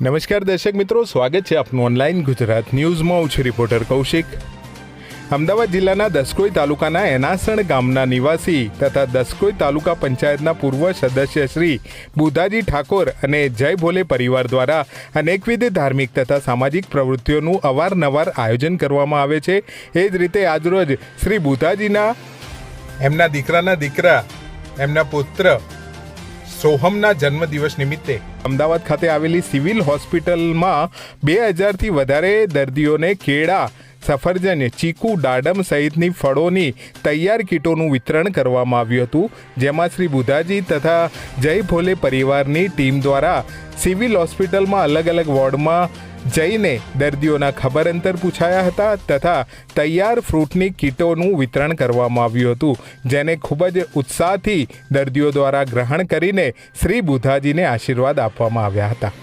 નમસ્કાર દર્શક મિત્રો, સ્વાગત છે આપનું ઓનલાઈન ગુજરાત ન્યૂઝમાં. હું છું રિપોર્ટર કૌશિક. અમદાવાદ જિલ્લાના દસકોઈ તાલુકાના એનાસણ ગામના નિવાસી તથા દસકોઈ તાલુકા પંચાયતના પૂર્વ સદસ્ય શ્રી બુધાજી ઠાકોર અને જય ભોલે પરિવાર દ્વારા અનેકવિધ ધાર્મિક તથા સામાજિક પ્રવૃત્તિઓનું અવારનવાર આયોજન કરવામાં આવે છે. એ જ રીતે આજરોજ શ્રી બુધાજીના, એમના દીકરાના દીકરા, એમના પુત્ર સોહમના જન્મદિવસ નિમિત્તે અમદાવાદ ખાતે આવેલી સિવિલ હોસ્પિટલમાં બે હજારથી વધારે દર્દીઓને કેળા સફરજન, ચીકુ દાડમ સહિતની ફળોની તૈયાર કીટોનું વિતરણ કરવામાં આવ્યું હતું, જેમાં શ્રી બુધાજી તથા જય ભોલે પરિવારની ટીમ દ્વારા સિવિલ હોસ્પિટલમાં અલગ અલગ વોર્ડમાં જઈને દર્દીઓના ખબર અંતર પૂછાયા હતા તથા તૈયાર ફ્રૂટની કીટોનું વિતરણ કરવામાં આવ્યું હતું, જેને ખૂબ જ ઉત્સાહથી દર્દીઓ દ્વારા ગ્રહણ કરીને શ્રી બુધાજીને આશીર્વાદ આપવામાં આવ્યા હતા.